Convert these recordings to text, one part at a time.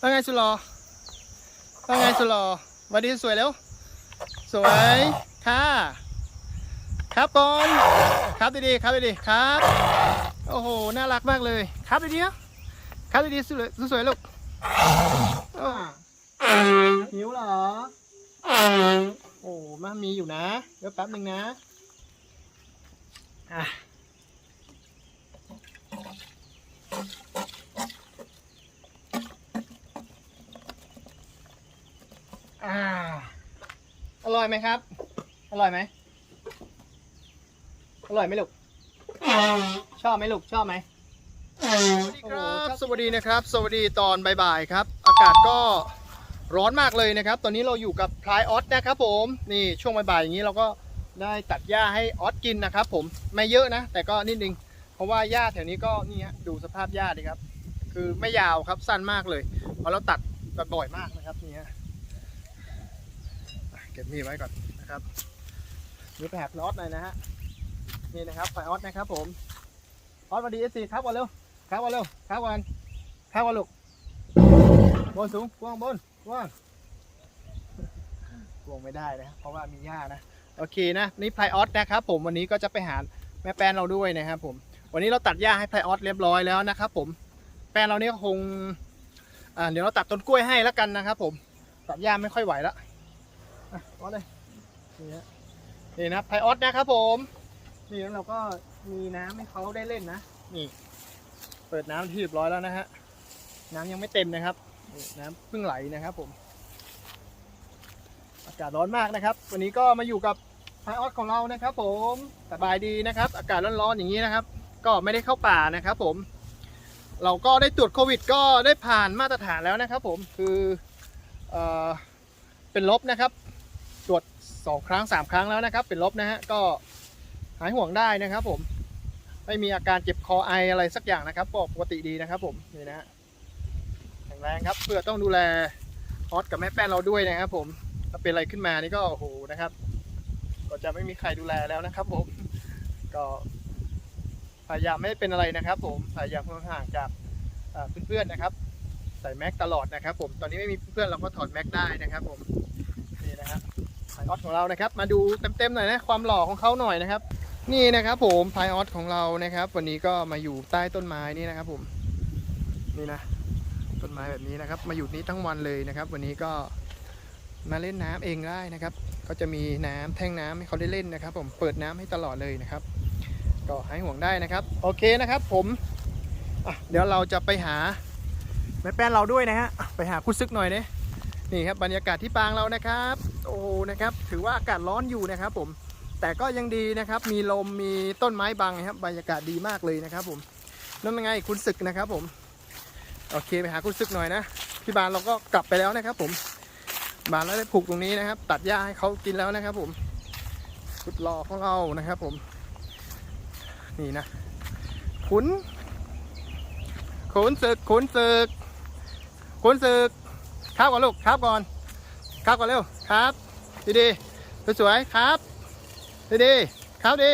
ว่าไงสุดหรอว่าไงสุดหรอวันดีสวยแล้วสวยค่ะครับก่อนครับดีๆครับดีๆครับ โอ้โหน่ารักมากเลย ครับดีๆครับดีๆสวยสวยลูกอ้วหิวเหรอโอ้มามีอยู่นะเดี๋ยวแป๊บหนึ่งนะอะ อ่า อร่อยไหมครับ อร่อยไหม อร่อยไหมลูก ชอบไหมลูก ชอบไหมสวัสดีครับสวัสดีนะครับ สวัสดีตอนบ่ายๆครับ อากาศก็ร้อนมากเลยนะครับ ตอนนี้เราอยู่กับพลายออสนะครับผม นี่ช่วงบ่ายๆอย่างนี้เราก็ได้ตัดหญ้าให้ออสกินนะครับ ผม ไม่เยอะนะ แต่ก็นิดนึง เพราะว่าหญ้าแถวนี้ก็นี่ฮะดูสภาพหญ้าดิครับ คือไม่ยาวครับสั้นมากเลย เพราะเราตัดตัดบ่อยมากนะครับนี่ฮะอะเก็บมีดไว้ก่อนนะครับนี่ไปหาออสหน่อยนะฮะนี่นะครับไฟออสนะครับผมออสสวัสดีเอซีครับก่อนเร็วครับก่อนเร็วครับก่อนครับก่อนลูกบนสูงกว้างบนกว้างกวางไม่ได้นะเพราะว่ามีหญ้านะโอเคนะนี่ไพออสนะครับผมวันนี้ก็จะไปหาแม่แป้นเราด้วยนะครับผมวันนี้เราตัดหญ้าให้ไพออสเรียบร้อยแล้วนะครับผมแป้นเราเนี่ยคงเดี๋ยวเราตัดต้นกล้วยให้แล้วกันนะครับผมตัดหญ้าไม่ค่อยไหวแล้ว อะออสเลยนี่ฮะนี่นะไพออสนะครับผมนี่แล้วเราก็มีน้ำให้เขาได้เล่นนะนี่ เปิดน้ำที่เรียบร้อยแล้วนะฮะน้ำยังไม่เต็มนะครับนี่น้ำเพิ่งไหลนะครับผม อากาศร้อนมากนะครับ วันนี้ก็มาอยู่กับไพออสของเรานะครับ ผมสบายดีนะครับ อากาศร้อนๆอย่างนี้นะครับ ก็ไม่ได้เข้าป่านะครับ ผม เราก็ได้ตรวจโควิด ก็ได้ผ่านมาตรฐานแล้วนะครับ ผมคือเอ่อเป็นลบนะครับ 2 ครั้ง 3 ครั้งแล้วนะครับ เป็นลบนะฮะก็หายห่วงได้นะครับ ผม ไม่มีอาการเจ็บคอไออะไรสักอย่างนะครับปกติดีนะครับ ผมนี่นะฮะแข็งแรงครับเพื่อต้องดูแลฮอตกับแม่แป้นเราด้วยนะครับ ผมถ้าเป็นอะไรขึ้นมานี่ก็โอ้โหนะครับ ก็จะไม่มีใครดูแลแล้วนะครับ ผมก็พยายามไม่เป็นอะไรนะครับ ผมพยายามห่างจากเพื่อนๆนะครับ ใส่แม็กตลอดนะครับ ผมตอนนี้ไม่มีเพื่อนเราก็ถอดแม็กได้นะครับ ผมนี่นะครับ ไพออสของเรานะครับ มาดูเต็มๆหน่อยนะความหล่อของเขาหน่อยนะครับ นี่นะครับผมไพออสของเรานะครับ วันนี้ก็มาอยู่ใต้ต้นไม้นี่นะครับผมนี่นะต้นไม้แบบนี้นะครับ มาอยู่นี้ทั้งวันเลยนะครับ วันนี้ก็มาเล่นน้ำเองได้นะครับก็จะมีน้ำแท่งน้ำให้เขาได้เล่นนะครับ ผมเปิดน้ำให้ตลอดเลยนะครับ ก็หายห่วงได้นะครับ โอเคนะครับ ผมเดี๋ยวเราจะไปหาแม่แป้นเราด้วยนะฮะอะไปหาคุณซึกหน่อยเนี่ย นี่ครับบรรยากาศที่ปางเรานะครับ โอ้นะครับ ถือว่าอากาศร้อนอยู่นะครับ ผม แต่ก็ยังดีนะครับ มีลมมีต้นไม้บังนะครับบรรยากาศดีมากเลยนะครับ ผมนั่นเป็นไงคุณศึกนะครับ ผม โอเคไปหาคุณศึกหน่อยนะพี่บานเราก็กลับไปแล้วนะครับ ผมบานเราได้ผูกตรงนี้นะครับ ตัดหญ้าให้เขากินแล้วนะครับ ผมสุดหล่อของเรานะครับ ผม นี่นะขุนขุนศึกขุนศึกขุนศึก ครับก่อนลูกครับก่อน ครับก่อนเร็วครับดีดีๆสวยๆครับดีดีๆครับดี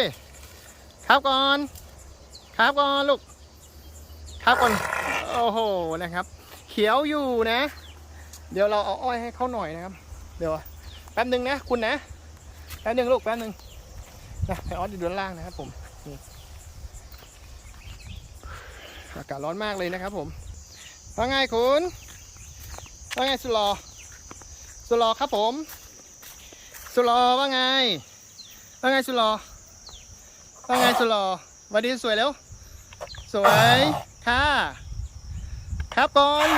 ครับก่อนครับก่อนลูกครับก่อนโอ้โหนะครับ เขียวอยู่นะ เดี๋ยวเราเอาอ้อยให้เขาหน่อยนะครับ เดี๋ยวแป๊บหนึ่งนะคุณนะแป๊บหนึ่งลูกแป๊บหนึ่งนะให้ออสอยู่ด้านล่างนะครับผมอากาศร้อนมากเลยนะครับผมว่าไงคุณ ว่าไงสุรอสุรอครับผม สุรอว่าไง ว่าไงสุรอว่าไงสุรอวันดีสวยแล้ว สวยค่ะ ครับก่อน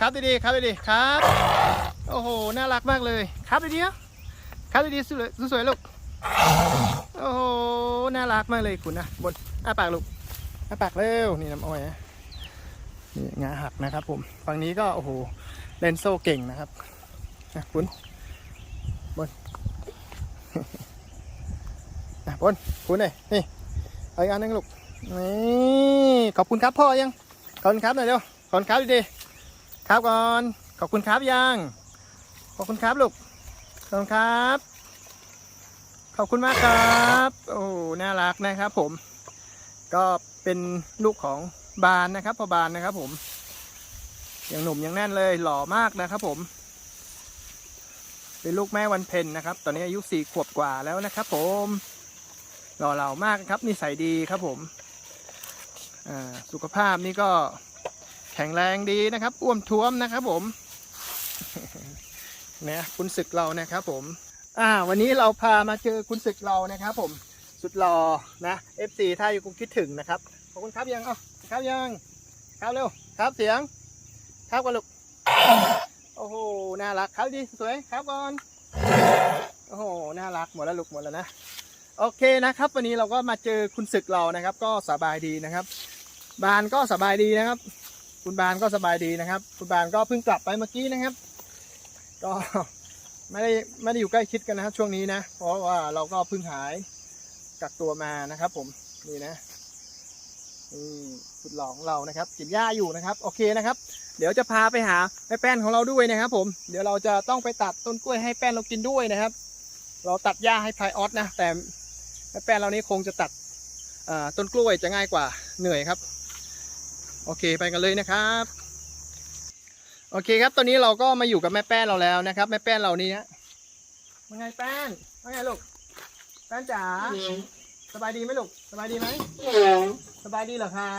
ครับดีๆครับดีๆครับ โอ้โห น่ารักมากเลย ครับดีๆครับดีๆสวยสวยลูก โอ้โห น่ารักมากเลยคุณนะบนอ้าปากลูกอ้าปากเร็ว นี่น้ำอ้อยนี่งาหักนะครับผม ฝั่งนี้ก็โอ้โห เล่นโซ่เก่งนะครับนะคุณบนนะบนคุณเลยนี่เอาอีกอันนึงลูกนี่ขอบคุณครับพ่อยังขอบคุณครับหน่อยเร็วขอบคุณครับดีๆครับก่อนขอบคุณครับยังขอบคุณครับลูกขอบคุณครับ ขอบคุณมากครับ โอ้น่ารักนะครับผม ก็เป็นลูกของบานนะครับพอบานนะครับผม ยังหนุ่มยังแน่นเลยหล่อมากนะครับผม เป็นลูกแม่วันเพ็ญนะครับ ตอนนี้อายุสี่ขวบกว่าแล้วนะครับผมหล่อเหลามากครับนิสัยดีครับผมสุขภาพนี่ก็แข็งแรงดีนะครับ อ้วมท้วมนะครับผมเนี่ยคุณศึกเรานะครับผมอ่าวันนี้เราพามาเจอคุณศึกเรานะครับผมสุดหล่อนะ FC ถ้าอยู่คงคิดถึงนะครับ ขอบคุณครับยัง เอ้าครับยัง ครับเร็ว ครับเสียง ครับกันลูก โอ้โห น่ารักครับดีสวยครับก่อน โอ้โห น่ารักหมดแล้วลูกหมดแล้วนะ โอเคนะครับ วันนี้เราก็มาเจอคุณศึกเรานะครับ ก็สบายดีนะครับ บานก็สบายดีนะครับ คุณบานก็สบายดีนะครับ คุณบานก็เพิ่งกลับไปเมื่อกี้นะครับ ก็ไม่ได้ไม่ได้อยู่ใกล้ชิดกันนะครับช่วงนี้นะ เพราะว่าเราก็เพิ่งหายกักตัวมานะครับ ผมนี่นะนี่ สุดหล่อของเรานะครับกินหญ้าอยู่นะครับโอเคนะครับ เดี๋ยวจะพาไปหาแม่แป้นของเราด้วยนะครับ ผมเดี๋ยวเราจะต้องไปตัดต้นกล้วยให้แป้นเรากินด้วยนะครับ เราตัดหญ้าให้พายออสนะแต่แม่แป้นเรานี้คงจะตัดเอ่อต้นกล้วยจะง่ายกว่าเหนื่อยครับ โอเคไปกันเลยนะครับโอเคครับ ตอนนี้เราก็มาอยู่กับแม่แป้นเราแล้วนะครับ แม่แป้นเรานี่นะว่าไงแป้นว่าไงลูก แป้นจ๋า สบายดีไหมลูก สบายดีไหม สบายดีเหรอคะ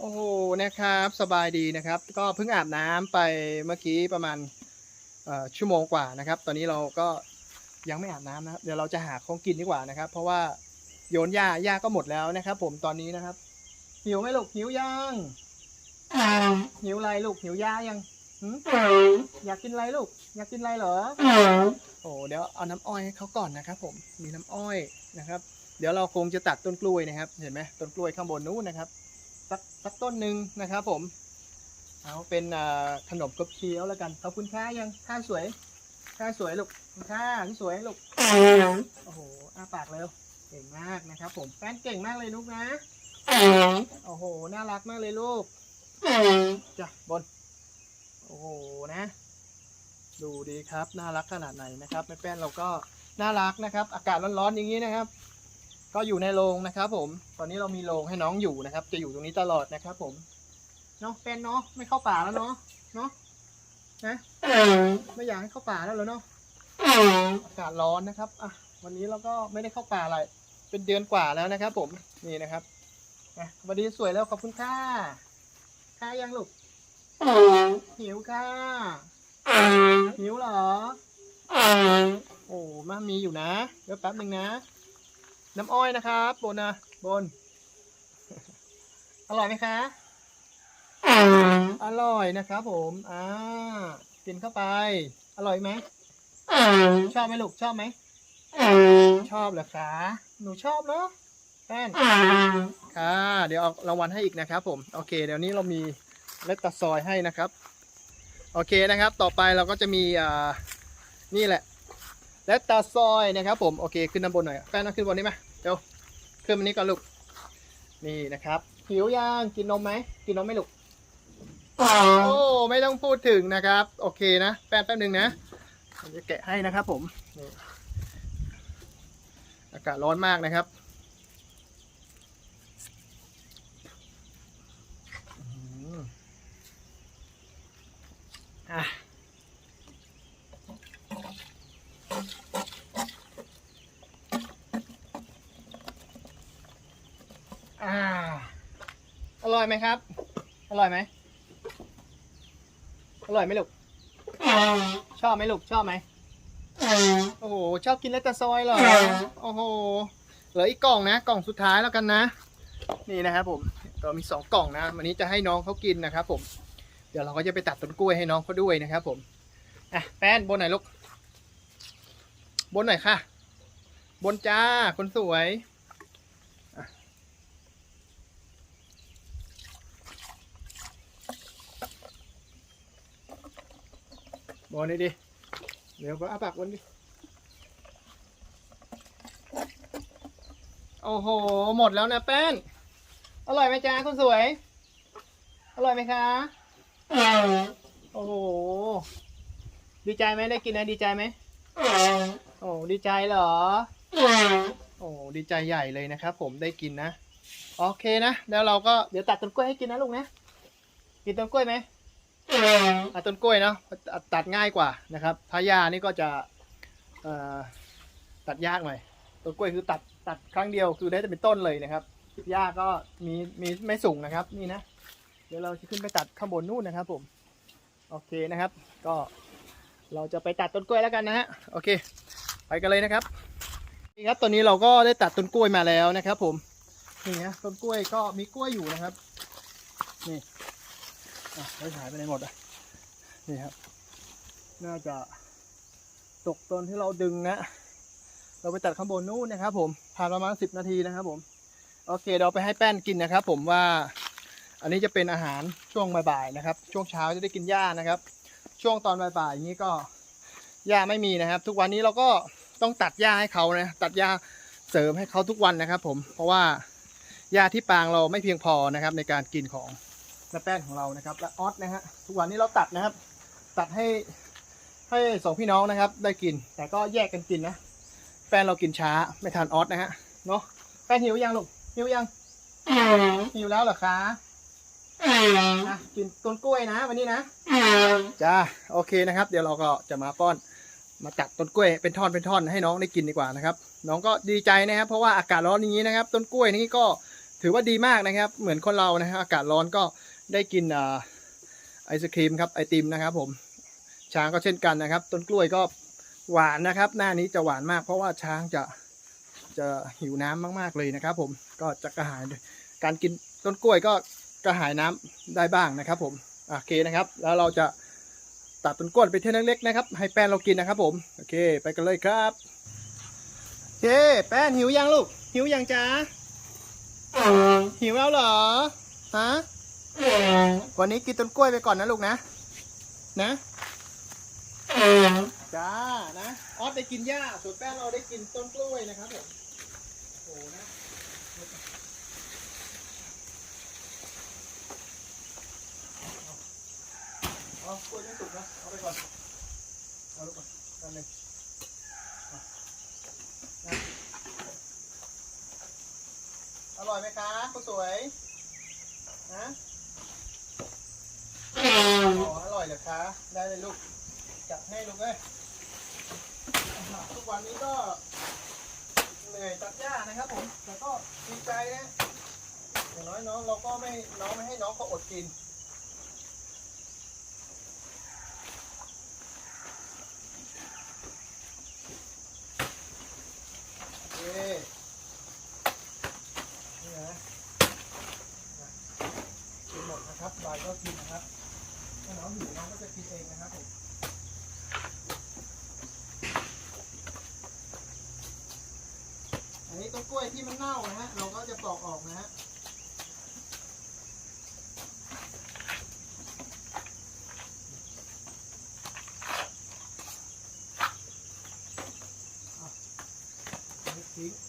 โอ้โห นะครับ สบายดีนะครับ ก็เพิ่งอาบน้ำไปเมื่อกี้ประมาณชั่วโมงกว่านะครับ ตอนนี้เราก็ยังไม่อาบน้ำนะครับ เดี๋ยวเราจะหาของกินดีกว่านะครับ เพราะว่าโยนหญ้าหญ้าก็หมดแล้วนะครับ ผมตอนนี้นะครับ หิวไหมลูกหิวยังหิวอะไรลูกหิวหญ้ายังอยากกินอะไรลูก อยากกินอะไรเหรอ โอ้เดี๋ยวเอาน้ำอ้อยให้เขาก่อนนะครับ ผม มีน้ำอ้อยนะครับ เดี๋ยวเราคงจะตัดต้นกล้วยนะครับ เห็นไหมต้นกล้วยข้างบนนู้นนะครับสักสักต้นหนึ่งนะครับ ผม เอาเป็นขนมกบเคี้ยวแล้วกันขอบคุณค่ายังค่าสวยค่าสวยลูกค่าที่สวยลูกโอ้โหอ้าปากเร็วเก่งมากนะครับ ผมแป้นเก่งมากเลยลูกนะโอ้โหน่ารักมากเลยลูกจ้ะบน โอ้โหนะ ดูดีครับ น่ารักขนาดไหนนะครับแม่แป้นเราก็น่ารักนะครับ อากาศร้อนๆอย่างนี้นะครับ ก็อยู่ในโรงนะครับผม ตอนนี้เรามีโรงให้น้องอยู่นะครับ จะอยู่ตรงนี้ตลอดนะครับ ผม เนาะเป็นเนาะไม่เข้าป่าแล้วเนาะ เนาะนะไม่อยากให้เข้าป่าแล้วเหรอเนาะ อากาศร้อนนะครับ อะ วันนี้เราก็ไม่ได้เข้าป่าอะไร เป็นเดือนกว่าแล้วนะครับ ผม นี่นะครับอะวันนี้สวยแล้วขอบคุณค่ะค่ายังลูก หิวค่ะ หิวเหรอ โอ้มามีอยู่นะ เดี๋ยวแป๊บหนึ่งนะ น้ำอ้อยนะครับบนนะบน อร่อยไหมคะอร่อยนะครับผมอ่ากินเข้าไป อร่อยไหมชอบไหมลูกชอบไหมชอบเหรอคะหนูชอบเนาะแป้นค่ะ เดี๋ยวเอารางวัลให้อีกนะครับผม โอเค เดี๋ยวนี้เรามีเลตตาซอยให้นะครับ โอเคนะครับ ต่อไปเราก็จะมีอ่านี่แหละและตาซอยนะครับผม โอเค ขึ้นด้านบนหน่อย แป้นนั่งขึ้นบนนี้ไหม เดี๋ยวขึ้นมานี้ก่อนลูก นี่นะครับหิวยังกินนมไหมกินนมไหมลูก โอ้ไม่ต้องพูดถึงนะครับ โอเคนะแป๊บแป๊บหนึ่งนะผมจะแกะให้นะครับ ผมนี่อากาศร้อนมากนะครับอื้อหืออะ ร่อยไหมครับ อร่อยไหมอร่อยไหมลูก ชอบไหมลูก ชอบไหมโอ้โห ชอบกินเลตตาซอยเหรอ โอ้โห เหลืออีกกล่องนะ กล่องสุดท้ายแล้วกันนะ นี่นะครับผมก็มีสองกล่องนะ วันนี้จะให้น้องเขากินนะครับผม เดี๋ยวเราก็จะไปตัดต้นกล้วยให้น้องเขาด้วยนะครับผม อะ แป้นบนไหนอยลูก บนไหนอยค่ะ บนจ้า คนสวย บอนี่ดิ เดี๋ยวก็อาปากวันดิ โอ้โห หมดแล้วนะแป้น อร่อยไหมจ๊ะคุณสวย อร่อยไหมคะ โอ้โห ดีใจไหมได้กินนะดีใจไหม โอ้ดีใจเหรอ โอ้ดีใจใหญ่เลยนะครับผมได้กินนะ โอเคนะ แล้วเราก็เดี๋ยวตัดต้นกล้วยให้กินนะลูกนะ กิกินต้นกล้วยไหม อะต้นกล้วยเนาะตัดง่ายกว่านะครับพายานี่ก็จะตัดยากหน่อยต้นกล้วยคือตัดตัดครั้งเดียวคือได้แต่เป็นต้นเลยนะครับหญ้าก็มีมีไม่สูงนะครับนี่นะ เดี๋ยวเราจะขึ้นไปตัดข้างบนนู่นนะครับ ผมโอเคนะครับ ก็เราจะไปตัดต้นกล้วยแล้วกันนะฮะโอเค ไปกันเลยนะครับนี่ครับตอนนี้เราก็ได้ตัดต้นกล้วยมาแล้วนะครับ ผมนี่นะต้นกล้วยก็มีกล้วยอยู่นะครับนี่ อะไม่หายไปไหนหมดอะ นี่ครับ น่าจะตกตอนที่เราดึงนะ เราไปตัดข้างบนนู่นนะครับ ผม ผ่านประมาณสิบนาทีนะครับ ผม โอเค เราไปให้แป้นกินนะครับ ผมว่า อันนี้จะเป็นอาหารช่วงบ่ายๆนะครับ ช่วงเช้าจะได้กินหญ้านะครับ ช่วงตอนบ่ายๆอย่างนี้ก็หญ้าไม่มีนะครับ ทุกวันนี้เราก็ต้องตัดหญ้าให้เขานะ ตัดหญ้าเสริมให้เขาทุกวันนะครับ ผม เพราะว่าหญ้าที่ปางเราไม่เพียงพอนะครับ ในการกินของ น้าแป้นของเรานะครับ และออสนะฮะทุกวันนี้เราตัดนะครับ ตัดให้ให้สองพี่น้องนะครับ ได้กิน แต่ก็แยกกันกินนะแป้นเรากินช้าไม่ทานออสนะฮะเนาะแป้นหิวยังลูกหิวยังหิวแล้วเหรอคะอะกินต้นกล้วยนะวันนี้นะจ้าโอเคนะครับ เดี๋ยวเราก็จะมาป้อนมาตัดต้นกล้วยเป็นท่อนเป็นท่อนให้น้องได้กินดีกว่านะครับ น้องก็ดีใจนะครับ เพราะว่าอากาศร้อนอย่างนี้นะครับ ต้นกล้วยนี่ก็ถือว่าดีมากนะครับ เหมือนคนเรานะฮะอากาศร้อนก็ ได้กินอ่าไอศครีมครับไอติมนะครับ ผม ช้างก็เช่นกันนะครับ ต้นกล้วยก็หวานนะครับ หน้านี้จะหวานมาก เพราะว่าช้างจะจะหิวน้ำมาก ๆเลยนะครับ ผมก็จะกระหายการกินต้นกล้วยก็กระหายน้ำได้บ้างนะครับ ผมโอเคนะครับ แล้วเราจะตัดต้นกล้วยเป็นเท่าเล็กๆนะครับ ให้แป้นเรากินนะครับ ผมโอเค ไปกันเลยครับโอเคแป้นหิวยังลูกหิวยังจ้าหิวแล้วเหรอฮะ วันนี้กินต้นกล้วยไปก่อนนะลูกนะ นะจ้านะออสได้กินหญ้าส่วนแป้นเราได้กินต้นกล้วยนะครับผมโอ้นะเอากล้วยไม่สุกนะเอาไปก่อนเอาลูกก่อนกันหนึ่งอะนะอร่อยไหมคะคุณสวยนะ อ๋ออร่อยเหรอคะ ได้เลยลูก จัดให้ลูกเอ้ยทุกวันนี้ก็เหนื่อยตัดหญ้านะครับผมแต่ก็ดีใจนะอย่างน้อยน้องเราก็ไม่น้องไม่ให้น้องเขาอดกิน โอเคนี่นะนะกินหมดนะครับบายก็กินนะครับ ถ้าน้อง หิวน้องก็จะกินเองนะครับผมอันนี้ต้นกล้วยที่มันเน่านะฮะเราก็จะปอกออกนะฮะทิ้ง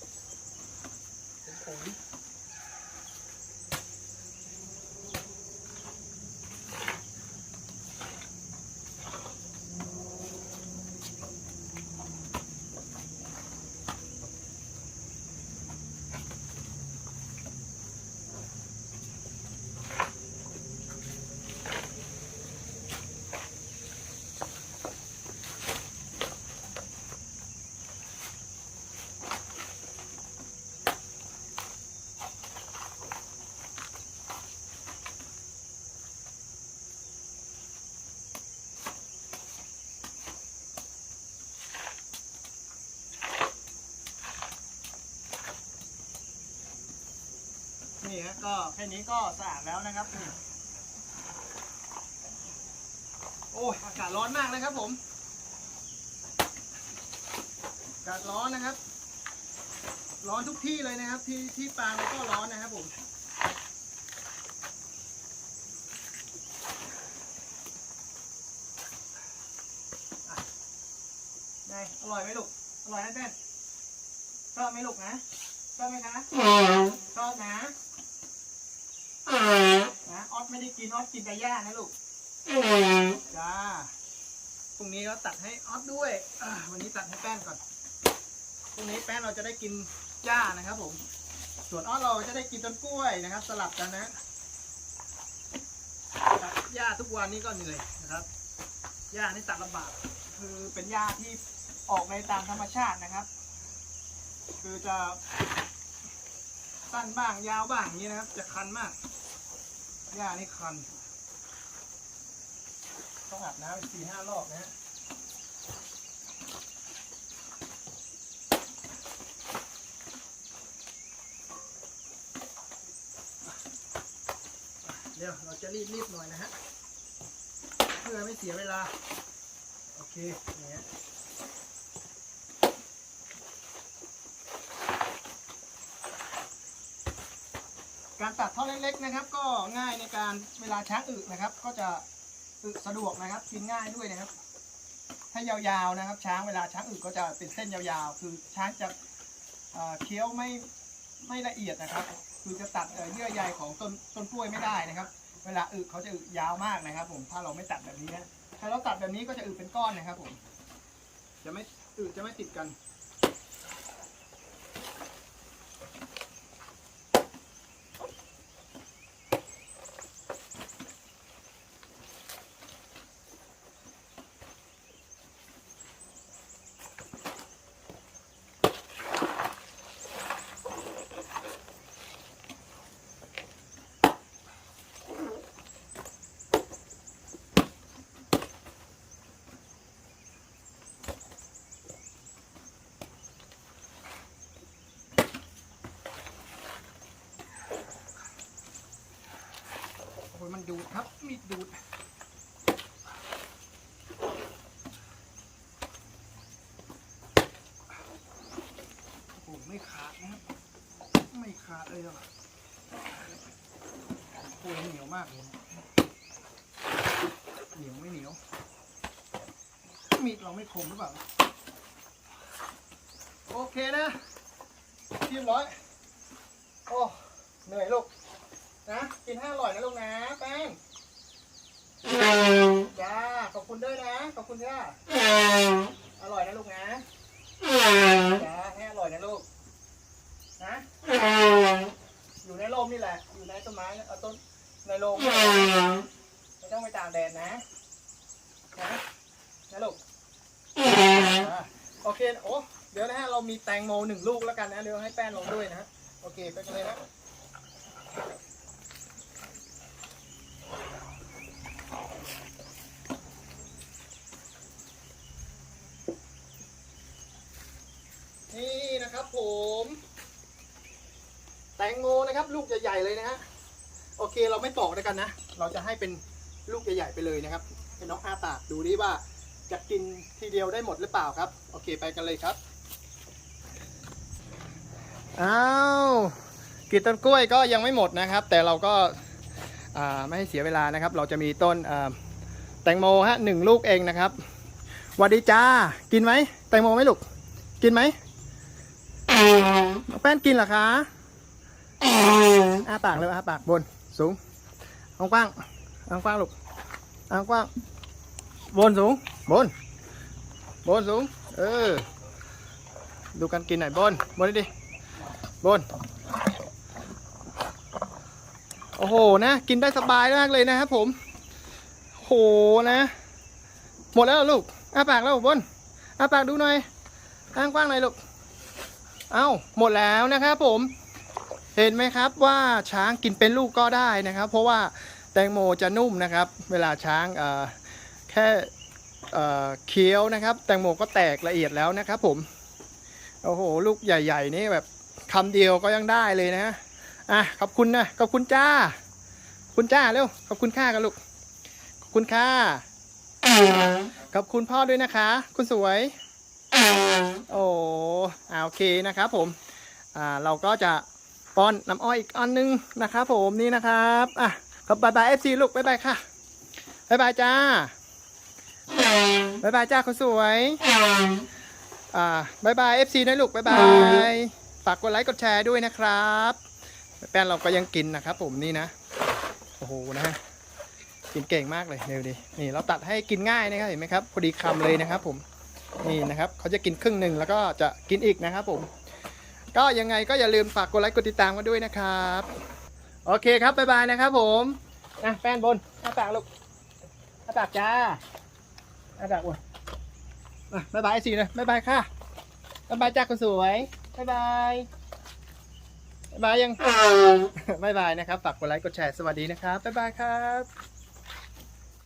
ฮะก็แค่นี้ก็สะอาดแล้วนะครับนี่โอ้ยอากาศร้อนมากนะครับผมอากาศร้อนนะครับ ร้อนทุกที่เลยนะครับ ที่ที่ปางก็ร้อนนะครับผมไงอร่อยไหมลูก อร่อยนะเต้นชอบไหมลูกนะชอบไหมคะชอบนะ นะออสไม่ได้กินออสกินแต่หญ้านะลูกจ้าพรุ่งนี้เราตัดให้ออสด้วยอ่าวันนี้ตัดให้แป้นก่อนพรุ่งนี้แป้นเราจะได้กินหญ้านะครับ ผม ส่วนออสเราจะได้กินต้นกล้วยนะครับ สลับกันนะตัดหญ้าทุกวันนี้ก็เหนื่อยนะครับหญ้านี่ตัดลำบาก คือเป็นหญ้าที่ออกในตามธรรมชาตินะครับ คือจะ สั้นบ้างยาวบ้างอย่างนี้นะครับ จะคันมากหญ้านี่คัน ต้องอาบน้ำสี่ห้ารอบนะฮะเดี๋ยวเราจะรีบรีบๆหน่อยนะฮะ เพื่อไม่เสียเวลา โอเคอย่างเงี้ย การตัดท่อเล็กๆนะครับ ก็ง่ายในการเวลาช้างอึนะครับ ก็จะอึสะดวกนะครับกินง่ายด้วยนะครับ ถ้ายาวๆนะครับ ช้างเวลาช้างอึก็จะเป็นเส้นยาวๆ คือช้างจะเเคี้ยวไม่ไม่ละเอียดนะครับ คือจะตัดเอ่อเยื่อใยของต้นต้นกล้วยไม่ได้นะครับ เวลาอึเขาจะอึยาวมากนะครับ ผมถ้าเราไม่ตัดแบบนี้นะถ้าเราตัดแบบนี้ก็จะอึเป็นก้อนนะครับ ผม จะไม่อึจะไม่ติดกัน ครับ มีดดูดโอ้ไม่ขาดนะครับ ไม่ขาดเลยหรอโอ้ยเหนียวมากเลยเหนียวไม่เหนียว มีดเราไม่คมหรือเปล่า โอเคนะเรียบร้อย โอ้ เหนื่อยลูกนะ กินให้อร่อยนะลูกนะ แป้ง จ้า ขอบคุณด้วยนะ ขอบคุณจ้าอร่อยนะลูกนะ จ้า ให้อร่อยนะลูก นะ อยู่ในร่มนี่แหละ อยู่ในต้นไม้เอาต้น ในร่มไม่ต้องไปตากแดดนะ นะนะลูกอ่าโอเค โอ้ เดี๋ยวนะฮะ เรามีแตงโมหนึ่งลูกแล้วกันนะ เดี๋ยวให้แป้งลงด้วยนะ โอเคไปกันเลยนะ นี่นะครับผม แต งโมนะครับ ลูกใหญ่ๆเลยนะฮะโอเคเราไม่ปอกด้วกันนะ เราจะให้เป็นลูกใหญ่ๆไปเลยนะครับเป็นน้องอาตากดูดิว่าจะกินทีเดียวได้หมดหรือเปล่าครับ โอเคไปกันเลยครับอ้าวกรีดต้นกล้วยก็ยังไม่หมดนะครับ แต่เราก็าไม่ให้เสียเวลานะครับ เราจะมีต้นแตงโมฮะหนึ่งลูกเองนะครับวัสดีจ้า กินไหมแตงโมไหมลูก กินไหมน้องแป้นกินเหรอคะ อ้าปากเลยอ้าปากบนสูงเอากว้างเอากว้างลูกเอากว้างบนสูงบนบนสูงเออดูกันกินหน่อยบนบนดิบนโอ้โหนะกินได้สบายมากเลยนะครับผมโหนะ หมดแล้วลูกอ้าปากแล้วบนอ้าปากดูหน่อยอ้างกว้างหน่อยลูกเอ้าหมดแล้วนะครับผม เห็นไหมครับว่าช้างกินเป็นลูกก็ได้นะครับ เพราะว่าแตงโมจะนุ่มนะครับ เวลาช้างแค่เคี้ยวนะครับ แตงโมก็แตกละเอียดแล้วนะครับผมโอ้โหลูกใหญ่ ๆ นี่แบบคำเดียวก็ยังได้เลยนะอะขอบคุณนะขอบคุณจ้า คุณจ้าเร็วขอบคุณค่ากันลูกขอบคุณค่าขอบคุณพ่อด้วยนะคะ คุณสวยโอ้อ่าโอเคนะครับผมอ่าเราก็จะ ป้อนน้ำอ้อยอีกอันนึงนะครับผมนี่นะครับอะก็บบายบายเอฟซีลูกบายบายค่ะบายบายจ้าบายบายจ้าคนสวย อ่าบายบายเอฟซีนะลูกบายบาย ฝากกดไลค์กดแชร์ด้วยนะครับ แป้นเราก็ยังกินนะครับผมนี่นะ โอ้โหนะฮะ กินเก่งมากเลยเร็วดิ นี่เราตัดให้กินง่ายนะครับเห็นไหมครับ พอดีคำเลยนะครับผม นี่นะครับเขาจะกินครึ่งหนึ่งแล้วก็จะกินอีกนะครับผม ก็ยังไงก็อย่าลืมฝากกดไลค์กดติดตามกันด้วยนะครับ โอเคครับบ๊ายบายนะครับผมนะแป้นบนหน้าปากลูกหน้าปากจ้าหน้าปากบนอะบ๊ายบายไอซีเลยบ๊ายบายค่ะบ๊ายบายจ้าคนสวยบ๊ายบายบ๊ายบายยังบ๊ายบายนะครับฝากกดไลค์กดแชร์สวัสดีนะครับบ๊ายบายครับ